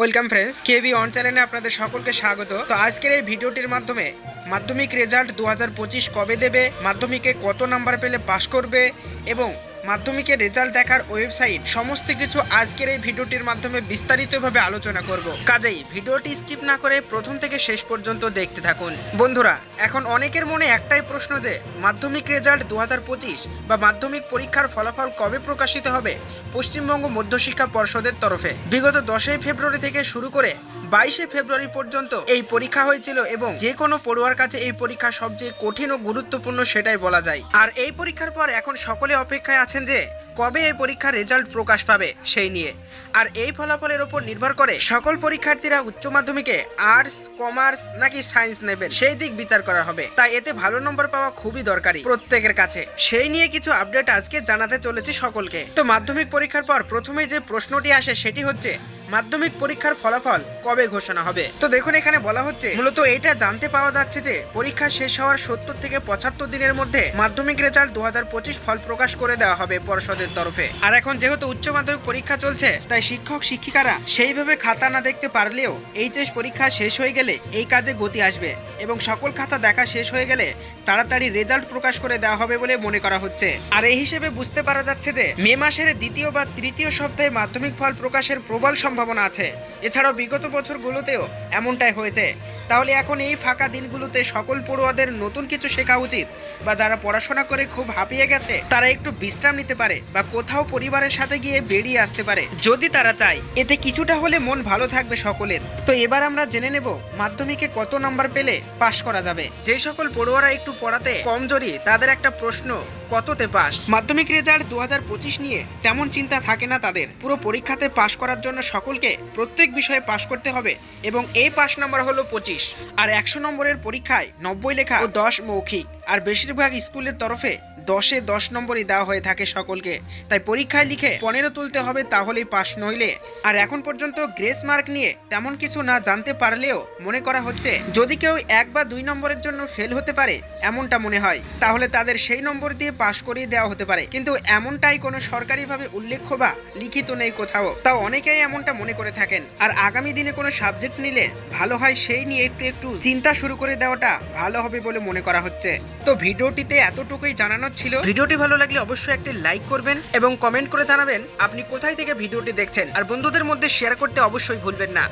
Welcome friends, KB on চ্যানেলে আপনাদের সকলকে স্বাগত। তো আজকের এই ভিডিওটির মাধ্যমে মাধ্যমিক রেজাল্ট দু হাজার পঁচিশ কবে দেবে, মাধ্যমিকে কত নাম্বার পেলে পাশ করবে এবং মাধ্যমিকের রেজাল্ট দেখার ওয়েবসাইট, সমস্ত কিছু আজকের এই ভিডিওটির মাধ্যমে বিস্তারিতভাবে আলোচনা করব। কাজেই ভিডিওটি স্কিপ না করে প্রথম থেকে শেষ পর্যন্ত দেখতে থাকুন। বন্ধুরা, এখন অনেকের মনে একটাই প্রশ্ন যে, মাধ্যমিক রেজাল্ট দু হাজার পঁচিশ বা মাধ্যমিক পরীক্ষার ফলাফল কবে প্রকাশিত হবে? পশ্চিমবঙ্গ মধ্যশিক্ষা পর্ষদের তরফে। বিগত দশই ফেব্রুয়ারি থেকে শুরু করে বাইশে ফেব্রুয়ারি পর্যন্ত এই পরীক্ষা হয়েছিল এবং যে কোনো পড়ুয়ার কাছে এই পরীক্ষা সবচেয়ে কঠিন ও গুরুত্বপূর্ণ সেটাই বলা যায়। আর এই পরীক্ষার পর এখন সকলে অপেক্ষায় আছেন যে, কবে এই পরীক্ষার রেজাল্ট প্রকাশ পাবে সেই নিয়ে। আর এই ফলাফলের উপর নির্ভর করে সকল পরীক্ষার্থীরা উচ্চ মাধ্যমিকে আর্টস, কমার্স নাকি সায়েন্স নেবেন, সেই দিক বিচার করা হবে। তাই এতে ভালো নম্বর পাওয়া খুবই দরকারি প্রত্যেকের কাছে। সেই নিয়ে কিছু আপডেট আজকে জানাতে চলেছি সকলকে। তো মাধ্যমিক পরীক্ষার পর প্রথমে যে প্রশ্নটি আসে সেটি হচ্ছে মাধ্যমিক পরীক্ষার ফলাফল কবে ঘোষণা হবে? তো দেখুন, এখানে বলা হচ্ছে, মূলত এটা জানতে পাওয়া যাচ্ছে যে, পরীক্ষা শেষ হওয়ার সত্তর থেকে পঁচাত্তর দিনের মধ্যে মাধ্যমিক রেজাল্ট দু পঁচিশ ফল প্রকাশ করে দেওয়া হবে পর্ষদের তরফে। আর এখন যেহেতু উচ্চ মাধ্যমিক পরীক্ষা চলছে, তাই শিক্ষক, শিক্ষিকারা সেইভাবে খাতা না দেখতে পারলেও এইচএস পরীক্ষা শেষ হয়ে গেলে এই কাজে গতি আসবে এবং সকল খাতা দেখা শেষ হয়ে গেলে তাড়াতাড়ি রেজাল্ট প্রকাশ করে দেওয়া হবে বলে মনে করা হচ্ছে। আর এই হিসেবে বুঝতে পারা যাচ্ছে যে, মে মাসের দ্বিতীয় বা তৃতীয় সপ্তাহে মাধ্যমিক ফল প্রকাশের প্রবল সম্ভাবনা আছে। এছাড়াও বিগত বছরগুলোতেও এমনটাই হয়েছে। তাহলে এখন এই ফাঁকা দিনগুলোতে সকল পড়ুয়াদের নতুন কিছু শেখা উচিত বা যারা পড়াশোনা করে খুব হাঁপিয়ে গেছে, তারা একটু বিশ্রাম নিতে পারে বা কোথাও পরিবারের সাথে গিয়ে বেরিয়ে আসতে পারে। যদি তারা চায়, এতে কিছুটা হলে মন ভালো থাকবে সকলের। তো এবার আমরা জেনে নেব মাধ্যমিকে কত নাম্বার পেলে পাশ করা যাবে। যে সকল পড়ুয়ারা একটু পড়াতে কমজোরি, তাদের একটা প্রশ্ন কততে পাস? মাধ্যমিক রেজাল্ট দু হাজার পঁচিশ নিয়ে তেমন চিন্তা থাকে না তাদের। পুরো পরীক্ষাতে পাশ করার জন্য সকলকে প্রত্যেক বিষয়ে পাশ করতে হবে এবং এই পাশ নাম্বার হলো পঁচিশ। আর একশো নম্বরের পরীক্ষায় নব্বই লেখা ও দশ মৌখিক। আর বেশিরভাগ স্কুলের তরফে দশে দশ নম্বরই দেওয়া হয়ে থাকে সকলকে। তাই পরীক্ষায় লিখে পনেরো তুলতে হবে তাহলেই পাশ নইলে। আর এখন পর্যন্ত গ্রেস মার্ক নিয়ে তেমন কিছু না জানতে পারলেও মনে করা হচ্ছে, যদি কেউ এক বা দুই নম্বরের জন্য ফেল হতে পারে, এমনটা মনে হয়, তাহলে তাদের সেই নম্বর দিয়ে পাশ করিয়ে দেওয়া হতে পারে। কিন্তু এমনটাই কোনো সরকারিভাবে উল্লেখ্য বা লিখিত নেই কোথাও। তাও অনেকেই এমনটা মনে করে থাকেন। আর আগামী দিনে কোনো সাবজেক্ট নিলে ভালো হয় সেই নিয়ে একটু একটু চিন্তা শুরু করে দেওয়াটা ভালো হবে বলে মনে করা হচ্ছে। তো ভিডিওটিতে এতটুকুই জানানোর ছিল। ভিডিওটি ভালো লাগলে অবশ্যই একটি লাইক করবেন এবং কমেন্ট করে জানাবেন আপনি কোথায় থেকে ভিডিওটি দেখছেন। আর বন্ধুদের মধ্যে শেয়ার করতে অবশ্যই ভুলবেন না।